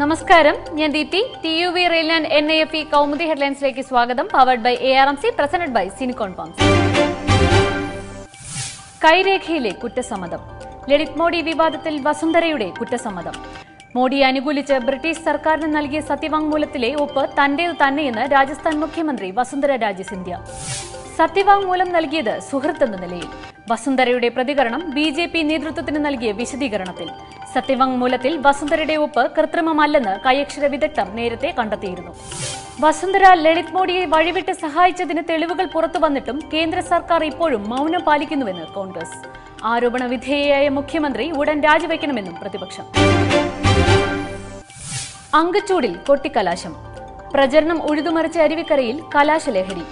നമസ്കാരം. ഞാൻ Deepthi. T U V rail and N I F E Kaumudi ഹെഡ്ലൈൻസിലേക്ക് സ്വാഗതം. Powered by A R M C presented by Sinicon pumps കൈരേഖയിലെ കുറ്റസമ്മതം. ലളിത് മോഡി വിവാദത്തിൽ വസുന്ധരയുടെ കുറ്റസമ്മതം. മോഡി അനുകൂലിച്ച് ബ്രിട്ടീഷ് സർക്കാരിന് നൽകിയ സത്യവാങ്മൂലത്തിലെ ഒപ്പ് തന്റേത് തന്നെയെന്ന് രാജസ്ഥാൻ മുഖ്യമന്ത്രി വസുന്ധര രാജെ സിന്ധ്യ. സത്യവാങ്മൂലം നൽകിയത് സുഹൃത്തെന്ന നിലയിൽ. വസുന്ധരയുടെ പ്രതികരണം ബി ജെ പി നേതൃത്വത്തിന് നൽകിയ വിശദീകരണത്തിൽ. സത്യവാങ്മൂലത്തിൽ വസുന്ധരയുടെ ഒപ്പ് കൃത്രിമമല്ലെന്ന് കൈയക്ഷര വിദഗ്ധർ നേരത്തെ കണ്ടെത്തിയിരുന്നു. വസുന്ധര ലളിത് മോഡിയെ വഴിവിട്ട് സഹായിച്ചതിന് തെളിവുകൾ പുറത്തു വന്നിട്ടും കേന്ദ്ര സർക്കാർ ഇപ്പോഴും മൗനം പാലിക്കുന്നുവെന്ന് കോൺഗ്രസ്. ആരോപണ വിധേയയായ മുഖ്യമന്ത്രി ഉടൻ രാജിവെക്കണമെന്നും പ്രതിപക്ഷം. അങ്കച്ചൂടിൽ കൊട്ടിക്കലാശം. പ്രചരണം ഉഴുതുമറിച്ച അരുവിക്കരയിൽ കലാശലഹരി.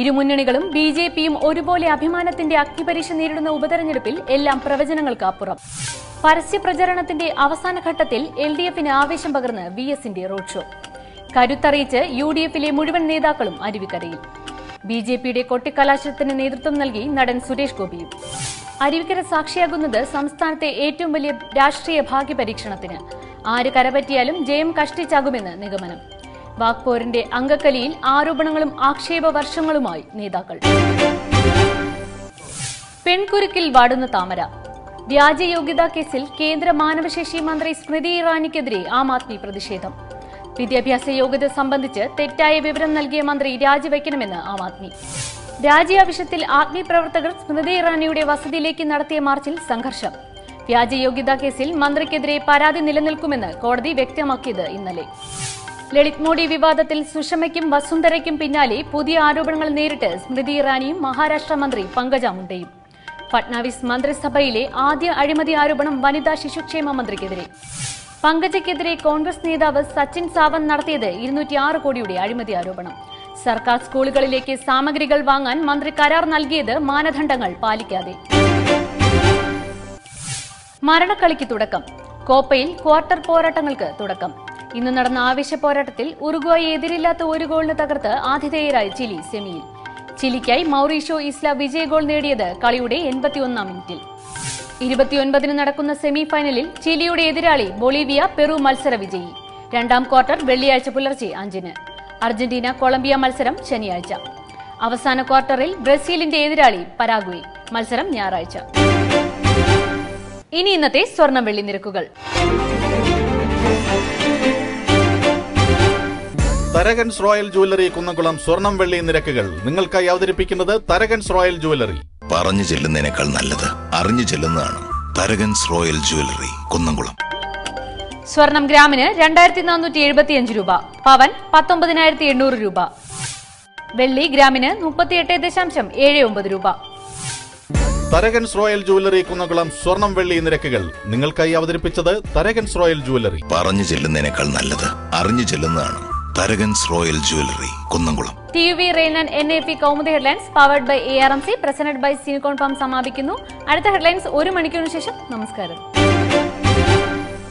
ഇരുമുന്നണികളും ബി ജെ പിയും ഒരുപോലെ അഭിമാനത്തിന്റെ അഗ്നിപരീക്ഷ നേരിടുന്ന ഉപതെരഞ്ഞെടുപ്പിൽ എല്ലാം പ്രവചനങ്ങൾക്ക് അപ്പുറം. പരസ്യ പ്രചരണത്തിന്റെ അവസാന ഘട്ടത്തിൽ എൽ ഡി എഫിന് ആവേശം പകർന്ന് വി എസിന്റെ റോഡ് ഷോ. കരുത്തറിയിച്ച് യു ഡി എഫിലെ മുഴുവൻ നേതാക്കളും അരുവിക്കരയിൽ. ബി ജെ പിയുടെ കൊട്ടിക്കലാശത്തിന് നേതൃത്വം നൽകി നടൻ സുരേഷ് ഗോപിയും. അരുവിക്കര സാക്ഷിയാകുന്നത് സംസ്ഥാനത്തെ ഏറ്റവും വലിയ രാഷ്ട്രീയ ഭാഗ്യ പരീക്ഷണത്തിന് ആര് കരപറ്റിയാലും ജയം കഷ്ടിച്ചാകുമെന്ന് നിഗമനം. വാക്പോരിന്റെ അങ്കക്കലിയിൽ ആരോപണങ്ങളും ആക്ഷേപ വർഷങ്ങളുമായി നേതാക്കൾ. പെൺകുരുക്കിൽ വാടുന്ന താമര. വ്യാജ യോഗ്യതാ കേസിൽ കേന്ദ്ര മാനവശേഷി മന്ത്രി സ്മൃതി ഇറാനിക്കെതിരെ ആം ആദ്മി പ്രതിഷേധം. വിദ്യാഭ്യാസ യോഗ്യത സംബന്ധിച്ച് തെറ്റായ വിവരം നൽകിയ മന്ത്രി രാജിവെക്കണമെന്ന് ആം ആദ്മി. രാജി ആവശ്യത്തിൽ ആത്മീയ പ്രവർത്തകർ സ്മൃതി ഇറാനിയുടെ വസതിയിലേക്ക് നടത്തിയ മാർച്ചിൽ സംഘർഷം. വ്യാജ യോഗ്യതാ കേസിൽ മന്ത്രിക്കെതിരെ പരാതി നിലനിൽക്കുമെന്ന് കോടതി വ്യക്തമാക്കിയത് ഇന്നലെ. ലളിത് മോഡി വിവാദത്തിൽ സുഷമയ്ക്കും വസുന്ധരയ്ക്കും പിന്നാലെ പുതിയ ആരോപണങ്ങൾ നേരിട്ട് സ്മൃതി ഇറാനിയും മഹാരാഷ്ട്ര മന്ത്രി പങ്കജ മുണ്ടയും. ഫട്നാവിസ് മന്ത്രിസഭയിലെ ആദ്യ അഴിമതി ആരോപണം വനിതാ ശിശുക്ഷേമ മന്ത്രിക്കെതിരെ. പങ്കജയ്ക്കെതിരെ കോൺഗ്രസ് നേതാവ് സച്ചിൻ സാവന്ത് നടത്തിയത് ഇരുന്നൂറ്റി ആറ് കോടിയുടെ അഴിമതി ആരോപണം. സർക്കാർ സ്കൂളുകളിലേക്ക് സാമഗ്രികൾ വാങ്ങാൻ മന്ത്രി കരാർ നൽകിയത് മാനദണ്ഡങ്ങൾ പാലിക്കാതെ. മരണക്കളിക്ക് തുടക്കം. കോപ്പയിൽ ക്വാർട്ടർ പോരാട്ടങ്ങൾക്ക് തുടക്കം. ഇന്ന് നടന്ന ആവേശ പോരാട്ടത്തിൽ ഉറുഗ്വായി എതിരില്ലാത്ത ഒരു ഗോളിന് തകർത്ത് ആതിഥേയരായ ചിലി സെമിയിൽ. ചിലിക്കായി മൗറീഷോ ഇസ്ല വിജയ ഗോൾ നേടിയത് കളിയുടെ എൺപത്തിയൊന്നാം മിനിറ്റിൽ. ഇരുപത്തിയൊൻപതിന് നടക്കുന്ന സെമി ഫൈനലിൽ ചിലിയുടെ എതിരാളി ബൊളീവിയ പെറു മത്സര വിജയി. രണ്ടാം ക്വാർട്ടർ വെള്ളിയാഴ്ച പുലർച്ചെ അഞ്ചിന്. അർജന്റീന കൊളംബിയ മത്സരം ശനിയാഴ്ച. അവസാന ക്വാർട്ടറിൽ ബ്രസീലിന്റെ എതിരാളി പരാഗ്വേ. മത്സരം ഞായറാഴ്ച. ഇനി ഇന്നത്തെ സ്വർണം വെള്ളി നിരക്കുകൾ. തരകൻസ് റോയൽ ജുവല്ലറി കുന്നംകുളം സ്വർണം വെള്ളി നിരക്കുകൾ. നിങ്ങൾക്കായി അവതരിപ്പിക്കുന്നത് തരകൻസ് റോയൽ ജുവല്ലറി. പറഞ്ഞു ചെല്ലുന്നതിനേക്കാൾ നല്ലത് അറിഞ്ഞു ചെല്ലുന്നതാണ്. Tharakans royal jewellery Kunnamkulam. സ്വർണം ഗ്രാമിന് രണ്ടായിരത്തി നാനൂറ്റി എഴുപത്തിയഞ്ച് രൂപ പവൻ പത്തൊമ്പതിനായിരത്തി എണ്ണൂറ് രൂപ. വെള്ളി ഗ്രാമിന് മുപ്പത്തിയെട്ട് ദശാംശം ഏഴ് ഒമ്പത് രൂപ. തരകൻസ് റോയൽ ജുവല്ലറി കുന്നകുളം സ്വർണം വെള്ളി നിരക്കുകൾ. നിങ്ങൾക്കായി അവതരിപ്പിച്ചത് തരകൻസ് റോയൽ ജുവല്ലറി. പറഞ്ഞു ചെല്ലുന്നതിനേക്കാൾ നല്ലത് അറിഞ്ഞു ചെല്ലുന്നതാണ്. Tharakans royal jewellery Kunnamkulam. T V rain and N A P Kaumudi headlines powered by A R M C presented by Sinicon pumps സമാപിക്കുന്നു. അടുത്ത ഹെഡ്ലൈൻസ് ഒരു മണിക്കൂറിന് ശേഷം നമസ്കാരം.